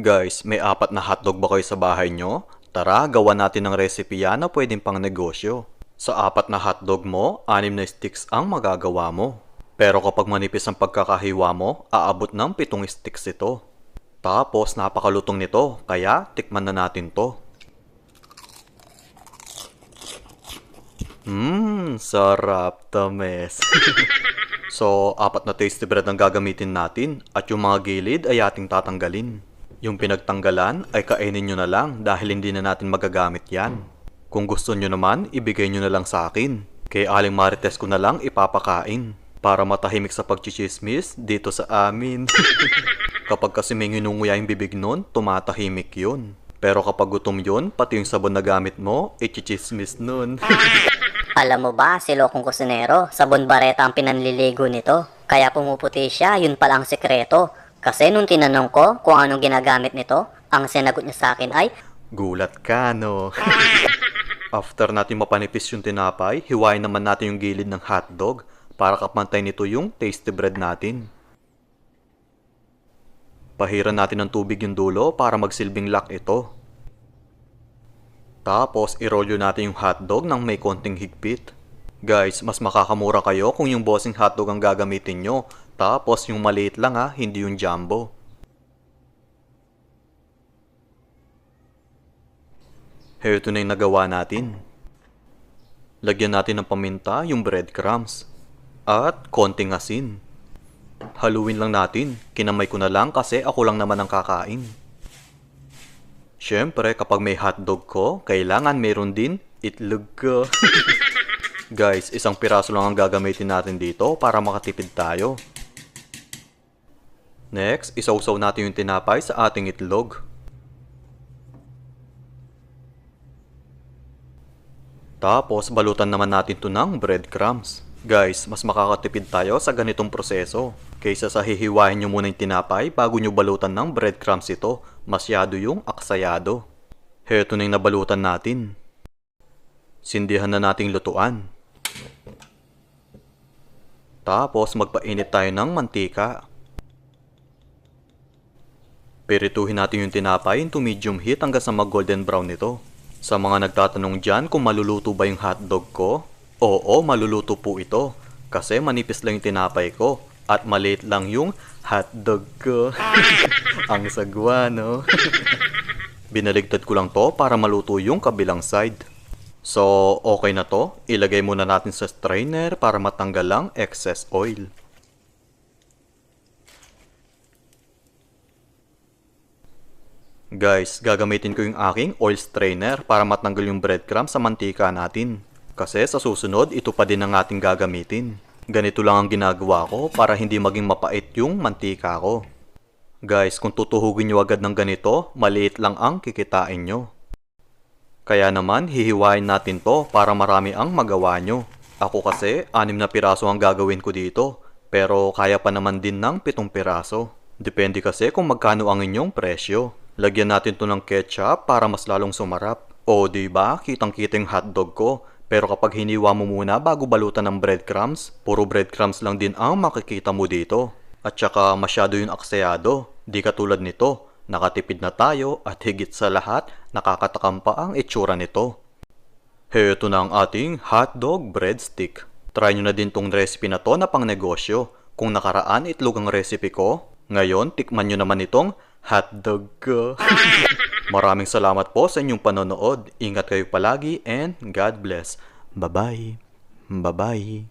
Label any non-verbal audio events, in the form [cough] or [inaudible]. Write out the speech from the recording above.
Guys, may apat na hotdog ba kayo sa bahay nyo? Tara, gawa natin ng recipe yan na pwedeng pang negosyo. Sa apat na hotdog mo, anim na sticks ang magagawa mo. Pero kapag manipis ang pagkakahiwa mo, aabot ng pitong sticks ito. Tapos napakalutong nito, kaya tikman na natin to. Mmm, sarap tames. [laughs] so, apat na tasty bread ang gagamitin natin at yung mga gilid ay ating tatanggalin. Yung pinagtanggalan ay kainin nyo na lang dahil hindi na natin magagamit yan. Kung gusto nyo naman, ibigay nyo na lang sa akin. Kay Aling Marites ko na lang ipapakain. Para matahimik sa pagchichismis dito sa amin. [laughs] kapag kasi may nginunguya yung bibig nun, tumatahimik yun. Pero kapag gutom yun, pati yung sabon na gamit mo, ichichismis nun. [laughs] Alam mo ba, si Lokong Kusinero, sabon bareta ang pinanliligo nito. Kaya pumuputi siya, yun pala ang sekreto. Kasi nung tinanong ko kung anong ginagamit nito, ang sinagot niya sa akin ay, Gulat ka, no? [laughs] After natin mapanipis yung tinapay, hiwain naman natin yung gilid ng hotdog para kapantay nito yung tasty bread natin. Pahiran natin ng tubig yung dulo para magsilbing lock ito. Tapos, irolyo natin yung hotdog ng may konting higpit. Guys, mas makakamura kayo kung yung bossing hotdog ang gagamitin nyo. Tapos, yung maliit lang ha, hindi yung jumbo. Heto na yung nagawa natin. Lagyan natin ng paminta yung breadcrumbs. At konting asin. Haluin lang natin. Kinamay ko na lang kasi ako lang naman ang kakain. Siyempre, kapag may hotdog ko, kailangan meron din itlog ko. [laughs] Guys, isang piraso lang ang gagamitin natin dito para makatipid tayo. Next, isawsaw natin yung tinapay sa ating itlog. Tapos, balutan naman natin to ng breadcrumbs. Guys, mas makakatipid tayo sa ganitong proseso. Kaysa sa hihiwain nyo muna yung tinapay bago nyo balutan ng breadcrumbs ito, masyado yung aksayado. Heto na yung nabalutan natin. Sindihan na nating lutuan. Tapos, magpainit tayo ng mantika. Pirituhin natin yung tinapay into medium heat hanggang sa mag-golden brown nito. Sa mga nagtatanong dyan kung maluluto ba yung hotdog ko, oo, maluluto po ito. Kasi manipis lang yung tinapay ko at maliit lang yung hotdog ko. [laughs] Ang sagwa, no? [laughs] Binaligtad ko lang to para maluto yung kabilang side. So, okay na to. Ilagay muna natin sa strainer para matanggal lang excess oil. Guys, gagamitin ko yung aking oil strainer para matanggal yung breadcrumbs sa mantika natin. Kasi sa susunod, ito pa din ang ating gagamitin. Ganito lang ang ginagawa ko para hindi maging mapait yung mantika ko. Guys, kung tutuhugin nyo agad ng ganito, maliit lang ang kikitain nyo. Kaya naman, hihiwain natin to para marami ang magawa nyo. Ako kasi, anim na piraso ang gagawin ko dito. Pero kaya pa naman din ng pitong piraso. Depende kasi kung magkano ang inyong presyo. Lagyan natin to ng ketchup para mas lalong sumarap. O ba, kitang-kita yung hotdog ko. Pero kapag hiniwa mo muna bago balutan ng breadcrumbs, puro breadcrumbs lang din ang makikita mo dito. At saka masyado yung aksayado. Di katulad nito, nakatipid na tayo at higit sa lahat, nakakatakam pa ang itsura nito. Heto na ang ating hotdog breadstick. Try nyo na din tong recipe na to na pang negosyo. Kung nakaraan itlog ang recipe ko, ngayon tikman nyo naman itong hotdog ko. Maraming salamat po sa inyong panonood. Ingat kayo palagi and God bless. Bye-bye. Bye-bye.